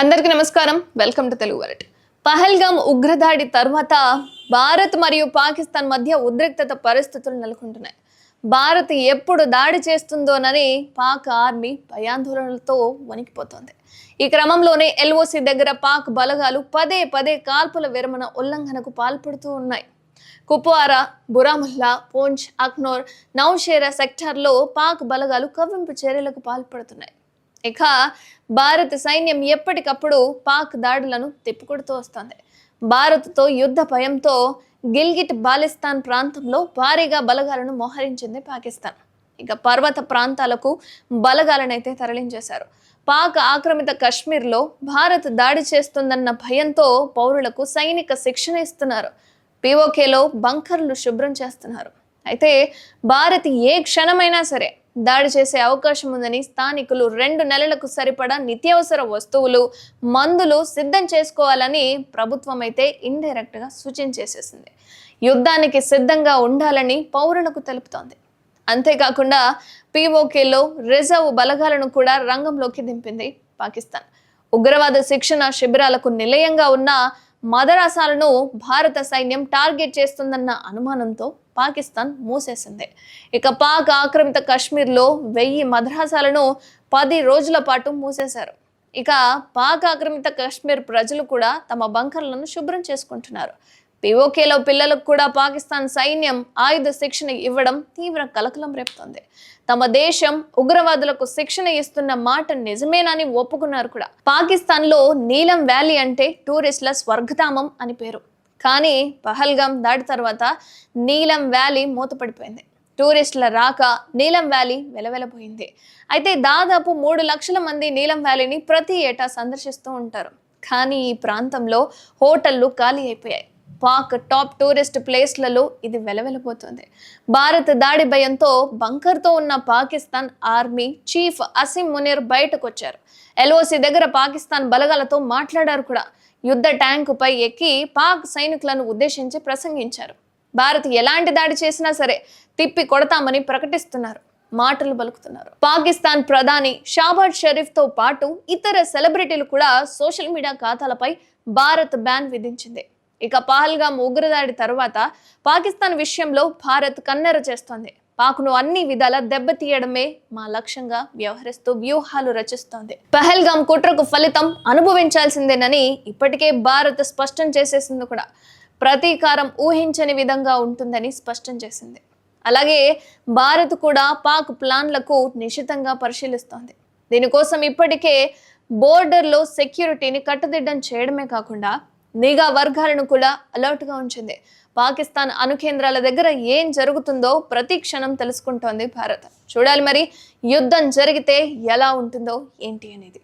అందరికీ నమస్కారం. Welcome to Telugu world. Pahalgam ఉగ్రదాడి తర్వాత భారత్ మరియు పాకిస్తాన్ మధ్య ఉద్రిక్తత పరిస్థితులు నెలకొంటున్నాయి. భారత్ ఎప్పుడు దాడి చేస్తుందోనని పాక్ ఆర్మీ భయాందోళనలతో వణికిపోతోంది. ఈ క్రమంలోనే ఎల్ఓసి దగ్గర పాక్ బలగాలు పదే పదే కాల్పుల విరమణ ఉల్లంఘనకు పాల్పడుతూ ఉన్నాయి. కుప్వారా బురాముల్లా పూంచ్ అక్నోర్ నౌషేరా సెక్టార్లో పాక్ బలగాలు కవ్వింపు చర్యలకు పాల్పడుతున్నాయి. ఇక భారత సైన్యం ఎప్పటికప్పుడు పాక్ దాడులను తిప్పికొడుతూ వస్తుంది. భారత్తో యుద్ధ భయంతో గిల్గిట్ బాలిస్తాన్ ప్రాంతంలో భారీగా బలగాలను మోహరించింది పాకిస్తాన్. ఇక పర్వత ప్రాంతాలకు బలగాలనైతే తరలించేశారు. పాక్ ఆక్రమిత కశ్మీర్లో భారత్ దాడి చేస్తుందన్న భయంతో పౌరులకు సైనిక శిక్షణ ఇస్తున్నారు. పీఓకేలో బంకర్లు శుభ్రం చేస్తున్నారు. అయితే భారత్ ఏ క్షణమైనా సరే దాడి చేసే అవకాశం ఉందని స్థానికులు రెండు నెలలకు సరిపడా నిత్యావసర వస్తువులు మందులు సిద్ధం చేసుకోవాలని ప్రభుత్వం అయితే ఇండైరెక్ట్గా సూచించేసేసింది యుద్ధానికి సిద్ధంగా ఉండాలని పౌరులకు తెలుపుతోంది. అంతేకాకుండా పీఓకేలో రిజర్వ్ బలగాలను కూడా రంగంలోకి దింపింది పాకిస్తాన్. ఉగ్రవాద శిక్షణ శిబిరాలకు నిలయంగా ఉన్న మదరాసాలను భారత సైన్యం టార్గెట్ చేస్తుందన్న అనుమానంతో పాకిస్తాన్ మూసేసింది. ఇక పాక్ ఆక్రమిత కశ్మీర్లో వెయ్యి మద్రాసాలను పది రోజుల పాటు మూసేశారు. ఇక పాక్ ఆక్రమిత కశ్మీర్ ప్రజలు కూడా తమ బంకర్లను శుభ్రం చేసుకుంటున్నారు. పిఓకేలో పిల్లలకు కూడా పాకిస్తాన్ సైన్యం ఆయుధ శిక్షణ ఇవ్వడం తీవ్ర కలకలం రేపుతోంది. తమ దేశం ఉగ్రవాదులకు శిక్షణ ఇస్తున్న మాట నిజమేనని ఒప్పుకున్నారు కూడా. పాకిస్తాన్లో నీలం వ్యాలీ అంటే టూరిస్టుల స్వర్గధామం అని పేరు. కానీ పహల్గాం దాడి తర్వాత నీలం వ్యాలీ మూతపడిపోయింది. టూరిస్టుల రాక నీలం వ్యాలీ వెలవెలపోయింది. అయితే దాదాపు మూడు లక్షల మంది నీలం వ్యాలీని ప్రతి ఏటా సందర్శిస్తూ ఉంటారు. కానీ ఈ ప్రాంతంలో హోటళ్ళు ఖాళీ అయిపోయాయి. పాక్ టాప్ టూరిస్ట్ ప్లేస్లలో ఇది వెలవెలపోతుంది. భారత్ దాడి భయంతో బంకర్తో ఉన్న పాకిస్తాన్ ఆర్మీ చీఫ్ అసిమ్ మునీర్ బయటకు వచ్చారు ఎల్ఓసి దగ్గర పాకిస్తాన్ బలగాలతో మాట్లాడారు కూడా. యుద్ధ ట్యాంకుపై ఎక్కి పాక్ సైనికులను ఉద్దేశించి ప్రసంగించారు. భారత్ ఎలాంటి దాడి చేసినా సరే తిప్పి కొడతామని ప్రకటిస్తున్నారు. మాటలు పలుకుతున్నారు. పాకిస్తాన్ ప్రధాని షాబాజ్ షరీఫ్తో పాటు ఇతర సెలబ్రిటీలు కూడా సోషల్ మీడియా ఖాతాలపై భారత్ బ్యాన్ విధించింది. ఇక పహల్గామ్ ఉగ్రదాడి తర్వాత పాకిస్తాన్ విషయంలో భారత్ కన్నెర చేస్తోంది. పాక్ను అన్ని విధాల దెబ్బతీయడమే మా లక్ష్యంగా వ్యవహరిస్తూ వ్యూహాలు రచిస్తోంది. పహల్గామ్ కుట్రకు ఫలితం అనుభవించాల్సిందేనని ఇప్పటికే భారత్ స్పష్టం చేసేసింది కూడా. ప్రతీకారం ఊహించని విధంగా ఉంటుందని స్పష్టం చేసింది. అలాగే భారత్ కూడా పాక్ ప్లాన్లకు నిశితంగా పరిశీలిస్తోంది. దీనికోసం ఇప్పటికే బోర్డర్లో సెక్యూరిటీని కట్టుదిట్టం చేయడమే కాకుండా నిఘా వర్గాలను కూడా అలర్ట్గా ఉంచింది. పాకిస్తాన్ అణుకేంద్రాల దగ్గర ఏం జరుగుతుందో ప్రతి క్షణం తెలుసుకుంటోంది భారత్. చూడాలి మరి యుద్ధం జరిగితే ఎలా ఉంటుందో ఏంటి అనేది.